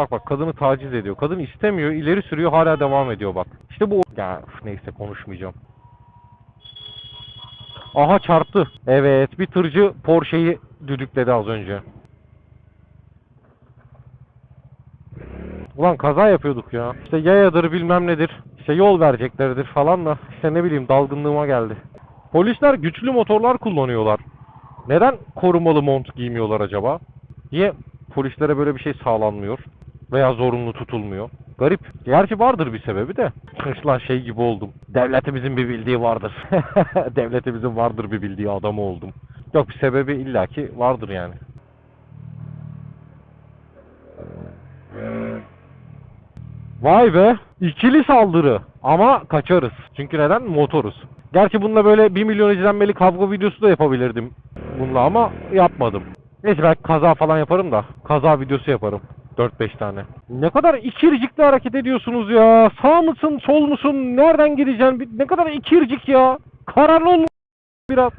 Bak bak kadını taciz ediyor. Kadın istemiyor, ileri sürüyor, hala devam ediyor bak. İşte bu ya üf, neyse konuşmayacağım. Aha çarptı. Evet, bir tırcı Porsche'yi düdükledi az önce. Ulan kaza yapıyorduk ya. İşte yayadır bilmem nedir. İşte yol vereceklerdir falan da işte ne bileyim dalgınlığıma geldi. Polisler güçlü motorlar kullanıyorlar. Neden korumalı mont giymiyorlar acaba? Niye polislere böyle bir şey sağlanmıyor? Veya zorunlu tutulmuyor? Garip. Gerçi vardır bir sebebi de. Lan şey gibi oldum. Devletimizin bir bildiği vardır. Devletimizin vardır bir bildiği adamı oldum. Yok bir sebebi illaki vardır yani. Vay be. ikili saldırı. Ama kaçarız. Çünkü neden? Motoruz. Gerçi bununla böyle 1 milyon izlenmeli kavga videosu da yapabilirdim. Bununla ama yapmadım. Neyse belki kaza falan yaparım da. Kaza videosu yaparım. 4-5 tane. Ne kadar ikircikli hareket ediyorsunuz ya. Sağ mısın, sol musun, nereden gideceksin? Ne kadar ikircik ya. Kararlı olun biraz.